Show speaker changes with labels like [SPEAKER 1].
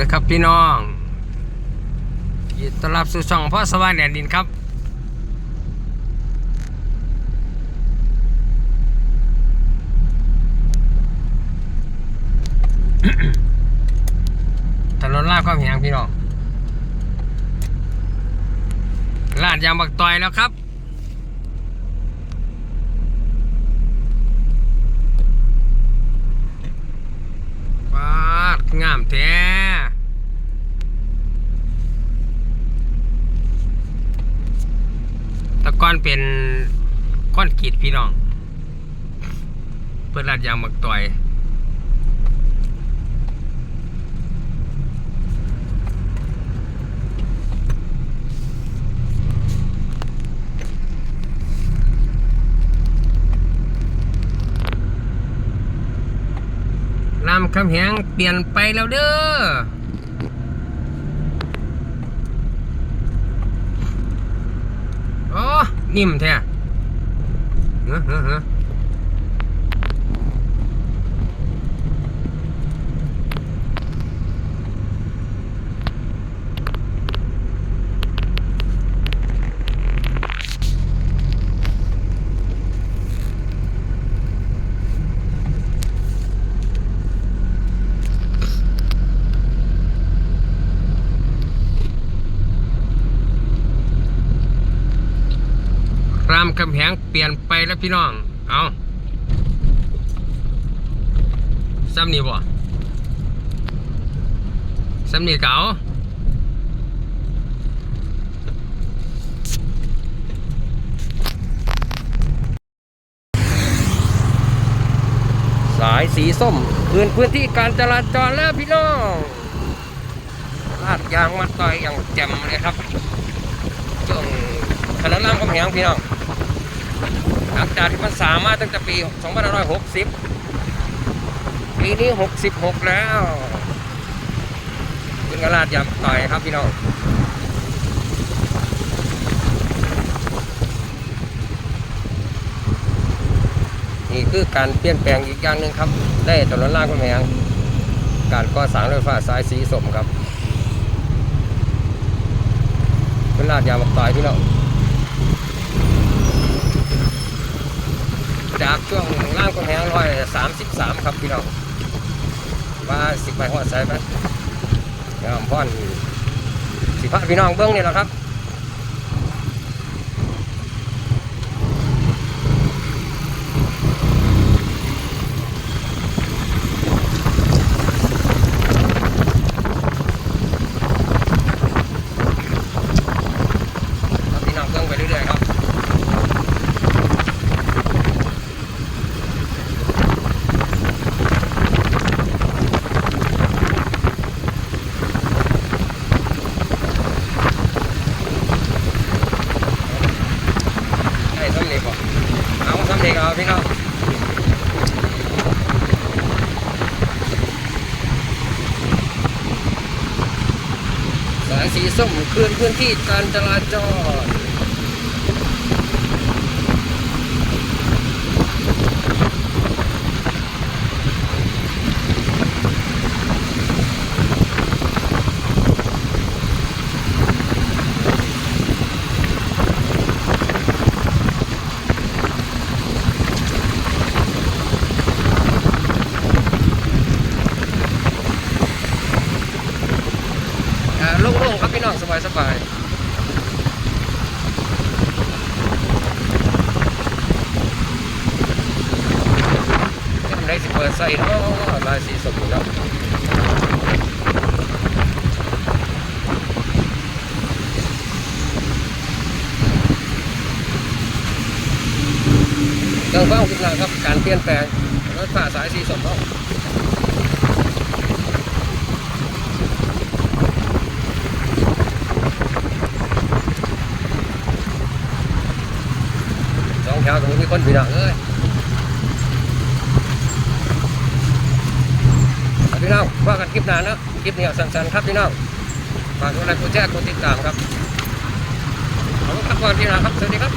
[SPEAKER 1] ดีครับพี่น้องยินดีต้อนรับสู่ช่องพ่อสว่างแดนดินครับ ถนนลาดข้ามแหงพี่น้องลาดยางบักตอยแล้วครับปาดงามแท้แตะกอน เป็นก้อนกีดพี่น้อง เพื่อลาดยางมักต่อยรามคำแหงเปลี่ยนไปแล้วเด้อ โอ้ นิ่มแท้เฮ้อเฮ้อ รามคำแหงเปลี่ยนไปแล้วพี่น้อง เอาซ้ำนี่บ่ซ้ำนี่เก่าสายสีส้มคืนพื้นที่การจราจรแล้วพี่น้องลาดยางมาต่อยอย่างแจ่มเลยครับช่วงถนนรามคำแหงพี่น้อง หลังจากที่มันสามารถตั้งแต่ปี 2560 ปีนี้ 66 แล้วเป็นกระลาดยำต่อยครับพี่น้องนี่คือการเปลี่ยนแปลงอีกอย่างหนึ่งครับ ได้ถนนลาดกำแพงการก่อสร้างรถไฟฟ้าสายสีสมครับเป็นลาดยำต่อยพี่น้อง จากช่วงล่างกำแพงร้อยสามสิบสามครับพี่น้องว่าสิบใบหัวใส่ไหมยวผมพ่อนสิพาพี่น้องเบิ้งนี่แหละครับพี่น้องเบิ้งไปเรื่อยๆครับ ใช่สำเร็จบ่ ครับพี่น้องสายสีส้มคืนพื้นที่การจราจรอ่าโล่งๆครับ พี่น้องสบายๆทำได้สิเปิดใส่เนาะลายสีส้มอยู่แล้วเรื่องฟังพิจารณาครับการเปลี่ยนแปลงรถไฟฟ้าสายสีส้มเนาะ องแถวตรงนี้มีคนพี่น้องเอ้ยพี่น้องว่ากันคลิปนานนะคลิปนี้เอาสั้นๆครับพี่น้องฝากกดไลค์กดแชร์กดติดตามครับขอบคุณครับก่อนพี่น้องครับสวัสดีครับ